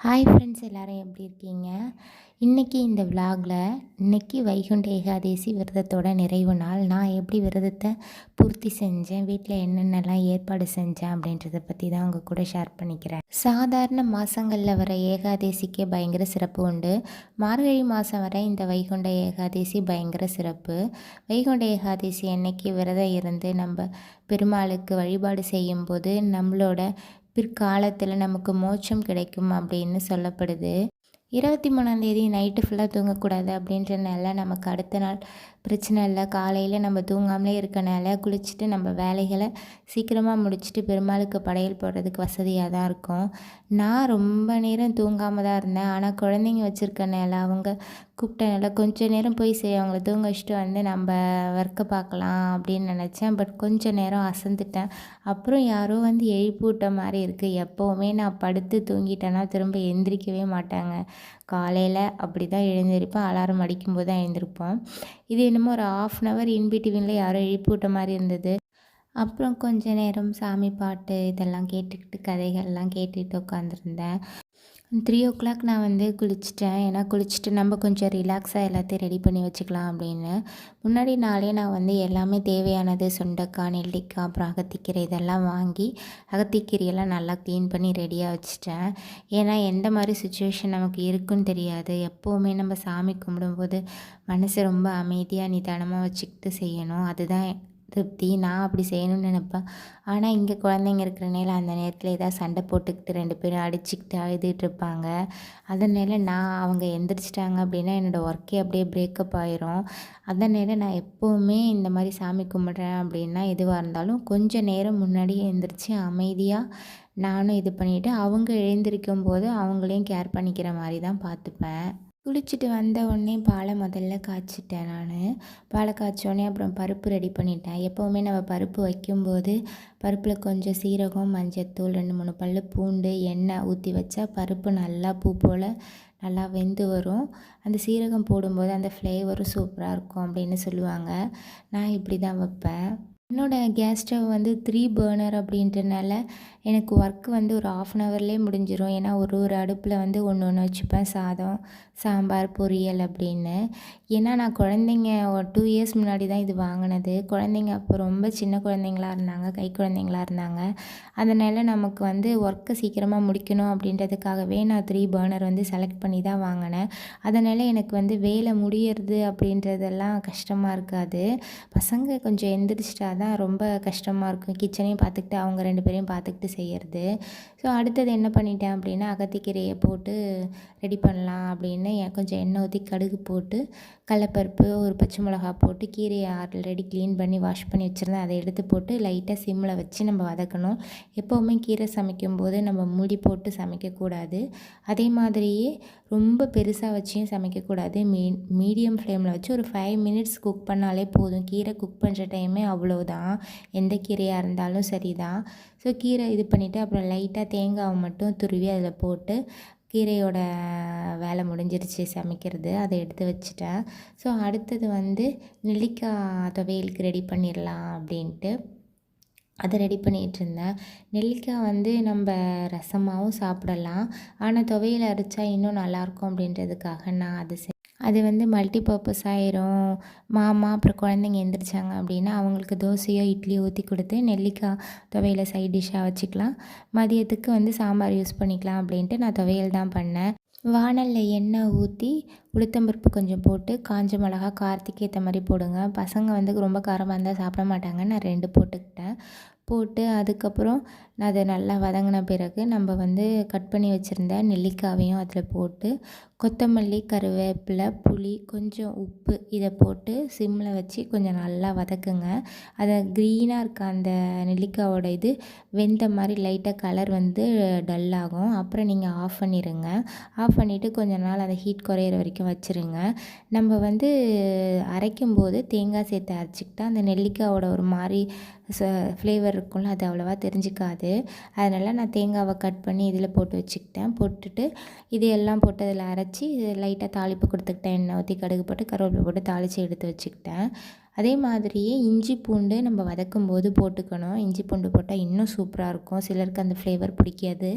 Hi friends எல்லோரும் எப்படி இருக்கீங்க? இன்றைக்கி இந்த விலாகில் இன்றைக்கி வைகுண்ட ஏகாதேசி விரதத்தோட நிறைவு நாள். நான் எப்படி விரதத்தை பூர்த்தி செஞ்சேன் வீட்டில் என்னென்னலாம் ஏற்பாடு செஞ்சேன் அப்படின்றத பற்றி தான் உங்கள் கூட ஷேர் பண்ணிக்கிறேன். சாதாரண மாதங்களில் வர ஏகாதேசிக்கே பயங்கர சிறப்பு உண்டு. மார்கழி மாதம் வர இந்த வைகுண்ட ஏகாதேசி பயங்கர சிறப்பு. வைகுண்ட ஏகாதேசி அன்னைக்கு விரதம் இருந்து நம்ம பெருமாளுக்கு வழிபாடு செய்யும்போது நம்மளோட பிற்காலத்தில் நமக்கு மோட்சம் கிடைக்கும் அப்படின்னு சொல்லப்படுது. இருபத்தி மூணாந்தேதி நைட்டு ஃபுல்லாக தூங்கக்கூடாது அப்படின்றனால நமக்கு அடுத்த நாள் பிரச்சனை இல்லை. காலையில் நம்ம தூங்காமலே இருக்கனால குளிச்சுட்டு நம்ம வேலைகளை சீக்கிரமாக முடிச்சுட்டு பெருமாளுக்கு படையல் போடுறதுக்கு வசதியாக தான் இருக்கும். நான் ரொம்ப நேரம் தூங்காமல் தான் இருந்தேன். ஆனால் குழந்தைங்க வச்சுருக்கனால அவங்க கூப்பிட்டனால கொஞ்சம் நேரம் போய் சரி அவங்கள தூங்க வச்சுட்டு வந்து நம்ம ஒர்க்கை பார்க்கலாம் அப்படின்னு நினச்சேன். பட் கொஞ்சம் நேரம் அசந்துட்டேன். அப்புறம் யாரோ வந்து எழுப்பி விட்ட மாதிரி இருக்குது எப்போவுமே நான் படுத்து தூங்கிட்டேன்னா திரும்ப எந்திரிக்கவே மாட்டாங்க. காலையில் அப்படி தான் எழுந்திருப்பேன். அலாரம் அடிக்கும்போது தான் எழுந்திருப்போம். இது என்னமோ ஒரு ஆஃப் அன் ஹவர் இன்பிட்வீனில் யாரோ எழுப்பி விட்ட மாதிரி இருந்தது. அப்புறம் கொஞ்ச நேரம் சாமி பாட்டு இதெல்லாம் கேட்டுக்கிட்டு கதைகள்லாம் கேட்டுக்கிட்டு உட்காந்துருந்தேன் த்ரீ ஓ கிளாக் நான் வந்து குளிச்சிட்டேன். ஏன்னா குளிச்சுட்டு நம்ம கொஞ்சம் ரிலாக்ஸாக எல்லாத்தையும் ரெடி பண்ணி வச்சுக்கலாம் அப்படின்னு. முன்னாடி நாளே நான் வந்து எல்லாமே தேவையானது சுண்டக்காய் நெல்லிக்காய் அப்புறம் அகத்திக்கீரை இதெல்லாம் வாங்கி அகத்திக்கீரையெல்லாம் நல்லா க்ளீன் பண்ணி ரெடியாக வச்சுட்டேன். ஏன்னா எந்த மாதிரி சுச்சுவேஷன் நமக்கு இருக்குன்னு தெரியாது. எப்போவுமே நம்ம சாமி கும்பிடும்போது மனசு ரொம்ப அமைதியாக நிதானமாக வச்சுக்கிட்டு செய்யணும். அதுதான் திருப்தி நான் அப்படி செய்யணும்னு நினப்பேன். ஆனால் இங்கே குழந்தைங்க இருக்கிறனால அந்த நேரத்தில் ஏதாவது சண்டை போட்டுக்கிட்டு ரெண்டு பேரும் அடிச்சுக்கிட்டு அழுதுகிட்ருப்பாங்க அதனால நான் அவங்க எந்திரிச்சிட்டாங்க அப்படின்னா என்னோடய ஒர்க்கே அப்படியே பிரேக்கப் ஆயிரும். அதனால நான் எப்போவுமே இந்த மாதிரி சாமி கும்பிட்றேன் அப்படின்னா எதுவாக இருந்தாலும் கொஞ்சம் நேரம் முன்னாடியே எழுந்திரிச்சு அமைதியாக நானும் இது பண்ணிவிட்டு அவங்க எழுந்திரிக்கும் போது அவங்களையும் கேர் பண்ணிக்கிற மாதிரி தான் பார்த்துப்பேன். குளிச்சுட்டு வந்த உடனே பாலை முதல்ல காய்ச்சிட்டேன் நான். பாலை காய்ச்சோடனே அப்புறம் பருப்பு ரெடி பண்ணிட்டேன். எப்போவுமே நம்ம பருப்பு வைக்கும்போது பருப்பில் கொஞ்சம் சீரகம் மஞ்சத்தூள் ரெண்டு மூணு பல் பூண்டு எண்ணெய் ஊற்றி வச்சா பருப்பு நல்லா பூ போல் நல்லா வெந்து வரும். அந்த சீரகம் போடும்போது அந்த ஃப்ளேவரும் சூப்பராக இருக்கும் அப்படின்னு சொல்லுவாங்க. நான் இப்படி தான் வைப்பேன். என்னோடய கேஸ் ஸ்டவ் வந்து த்ரீ பர்னர் அப்படின்றனால எனக்கு ஒர்க் வந்து ஒரு ஆஃப் அன் ஹவர்லேயே முடிஞ்சிடும் ஏன்னா ஒரு ஒரு அடுப்பில் வந்து ஒன்று ஒன்று வச்சுப்பேன். சாதம் சாம்பார் பொரியல் அப்படின்னு. ஏன்னா நான் குழந்தைங்க ஒரு டூ இயர்ஸ் முன்னாடி தான் இது வாங்கினது. குழந்தைங்க அப்போ ரொம்ப சின்ன குழந்தைங்களா இருந்தாங்க கை குழந்தைங்களா இருந்தாங்க. அதனால் நமக்கு வந்து ஒர்க்கை சீக்கிரமாக முடிக்கணும் அப்படின்றதுக்காகவே நான் த்ரீ பர்னர் வந்து செலக்ட் பண்ணி தான் வாங்கினேன். அதனால் எனக்கு வந்து வேலை முடியறது அப்படின்றதெல்லாம் கஷ்டமாக இருக்காது. பசங்க கொஞ்சம் எந்திரிச்சிட்டா தான் ரொம்ப கஷ்டமாக இருக்கும். கிச்சனையும் பார்த்துக்கிட்டு அவங்க ரெண்டு பேரையும் பார்த்துக்கிட்டு செய்கிறது ஸோ அடுத்தது என்ன பண்ணிட்டேன் அப்படின்னா அகத்திக்கீரையை போட்டு ரெடி பண்ணலாம் அப்படின்னு கொஞ்சம் எண்ணெய் ஊற்றி கடுகு போட்டு கடலப்பருப்பு ஒரு பச்சை மிளகா போட்டு கீரையை ஆல்ரெடி க்ளீன் பண்ணி வாஷ் பண்ணி வச்சுருந்தேன். அதை எடுத்து போட்டு லைட்டாக சிம்மில் வச்சு நம்ம வதக்கணும். எப்போவுமே கீரை சமைக்கும் போது நம்ம மூடி போட்டு சமைக்கக்கூடாது. அதே மாதிரியே ரொம்ப பெருசாக வச்சியும் சமைக்கக்கூடாது. மீ மீடியம் ஃப்ளேமில் வச்சு ஒரு ஃபைவ் மினிட்ஸ் குக் பண்ணாலே போதும். கீரை குக் பண்ணுற டைமே அவ்வளோ தான். எந்த கீரையாக இருந்தாலும் சரி தான் ஸோ கீரை இது பண்ணிவிட்டு அப்புறம் லைட்டாக தேங்காவை மட்டும் துருவி அதில் போட்டு கீரையோட வேலை முடிஞ்சிருச்சு சமைக்கிறது. அதை எடுத்து வச்சுட்டேன். ஸோ அடுத்தது வந்து நெல்லிக்காய் துவையலுக்கு ரெடி பண்ணிடலாம் அப்படின்ட்டு. அதை ரெடி பண்ணிகிட்டு இருந்தேன். நெல்லிக்காய் வந்து நம்ம ரசமாகவும் சாப்பிடலாம். ஆனால் துவையல் அரைச்சா இன்னும் நல்லாயிருக்கும் அப்படின்றதுக்காக நான் அதை அது வந்து மல்டி பர்பஸ் ஆயிரும். மாமா அப்புறம் குழந்தைங்க எந்திரிச்சாங்க அப்படின்னா அவங்களுக்கு தோசையோ இட்லியோ ஊற்றி கொடுத்து நெல்லிக்காய் துவையலை சைட் டிஷ்ஷாக வச்சுக்கலாம். மதியத்துக்கு வந்து சாம்பார் யூஸ் பண்ணிக்கலாம் அப்படின்ட்டு நான் துவையல் தான் பண்ணேன். வானலில் எண்ணெய் ஊற்றி உளுத்தம்பருப்பு கொஞ்சம் போட்டு காஞ்ச மிளகா காரத்துக்கு ஏற்ற மாதிரி போடுங்க. பசங்க வந்து ரொம்ப காரமாக இருந்தால் சாப்பிட மாட்டாங்க. நான் ரெண்டு போட்டுக்கிட்டேன். போட்டு அதுக்கப்புறம் அதை நல்லா வதங்கின பிறகு நம்ம வந்து கட் பண்ணி வச்சுருந்த நெல்லிக்காவையும் அதில் போட்டு கொத்தமல்லி கருவேப்பிலை புளி கொஞ்சம் உப்பு இதை போட்டு சிம்மில் வச்சு கொஞ்சம் நல்லா வதக்குங்க. அதை க்ரீனாக இருக்க அந்த நெல்லிக்காவோட இது வெந்த மாதிரி லைட்டாக கலர் வந்து டல் ஆகும். அப்புறம் நீங்கள் ஆஃப் பண்ணிடுங்க ஆஃப் பண்ணிவிட்டு கொஞ்ச நாள் அதை ஹீட் குறையிற வரைக்கும் வச்சுருங்க. நம்ம வந்து அரைக்கும் போது தேங்காய் சேர்த்து அரைச்சிக்கிட்டால் அந்த நெல்லிக்காயோட ஒரு மாதிரி ச ஃப்ளேவர் இருக்கும்ல அது அவ்வளோவா தெரிஞ்சிக்காது. அதனால் நான் தேங்காவை கட் பண்ணி இதில் போட்டு வச்சுக்கிட்டேன். போட்டுட்டு இது எல்லாம் போட்டு அதில் அரைச்சி லைட்டாக தாளிப்பு கொடுத்துக்கிட்டேன். எண்ணெய் ஊற்றி கடுகு போட்டு கருவேப்பிலை போட்டு தாளித்து எடுத்து வச்சுக்கிட்டேன். அதே மாதிரியே இஞ்சி பூண்டு நம்ம வதக்கும் போது போட்டுக்கணும். இஞ்சி பூண்டு போட்டால் இன்னும் சூப்பராக இருக்கும். சிலருக்கு அந்த ஃப்ளேவர் பிடிக்காது.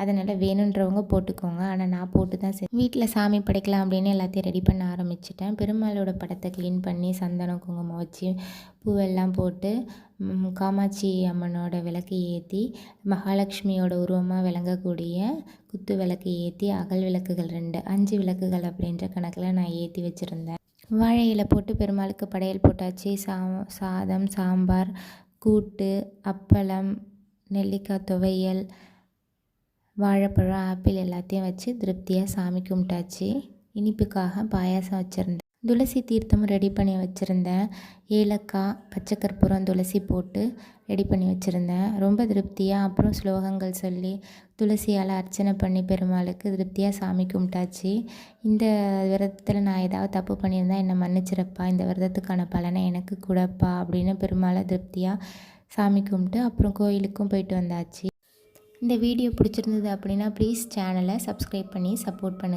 அதனால் வேணுன்றவங்க போட்டுக்கோங்க. ஆனால் நான் போட்டு தான் சரி வீட்டில் சாமி படைக்கலாம் அப்படின்னு எல்லாத்தையும் ரெடி பண்ண ஆரம்பிச்சிட்டேன். பெருமாளோட படத்தை க்ளீன் பண்ணி சந்தனம் குங்குமம் வச்சு பூவெல்லாம் போட்டு காமாட்சி அம்மனோட விளக்கு ஏற்றி மகாலட்சுமியோட உருவமாக விளங்கக்கூடிய குத்து விளக்கு ஏற்றி அகல் விளக்குகள் ரெண்டு அஞ்சு விளக்குகள் அப்படின்ற கணக்கில் நான் ஏற்றி வச்சுருந்தேன். வாழை இலை போட்டு பெருமாளுக்கு படையல் போட்டாச்சு. சா சாதம் சாம்பார் கூட்டு அப்பளம் நெல்லிக்காய் துவையல் வாழைப்பழம் ஆப்பிள் எல்லாத்தையும் வச்சு திருப்தியாக சாமி கும்பிட்டாச்சு. இனிப்புக்காக பாயாசம் வச்சுருந்தேன். துளசி தீர்த்தம் ரெடி பண்ணி வச்சுருந்தேன். ஏலக்காய் பச்சை கற்பூரம் துளசி போட்டு ரெடி பண்ணி வச்சுருந்தேன். ரொம்ப திருப்தியாக அப்புறம் ஸ்லோகங்கள் சொல்லி துளசியால் அர்ச்சனை பண்ணி பெருமாளுக்கு திருப்தியாக சாமி கும்பிட்டாச்சு. இந்த விரதத்தில் நான் ஏதாவது தப்பு பண்ணியிருந்தா என்னை மன்னிச்சிருப்பா. இந்த விரதத்துக்கான பலனை எனக்கு கூடப்பா அப்படின்னு பெருமாளை திருப்தியாக சாமி கும்பிட்டு அப்புறம் கோயிலுக்கும் போயிட்டு வந்தாச்சு. இந்த வீடியோ பிடிச்சிருந்தது அப்படின்னா ப்ளீஸ் சேனலை சப்ஸ்கிரைப் பண்ணி சப்போர்ட் பண்ணுங்கள்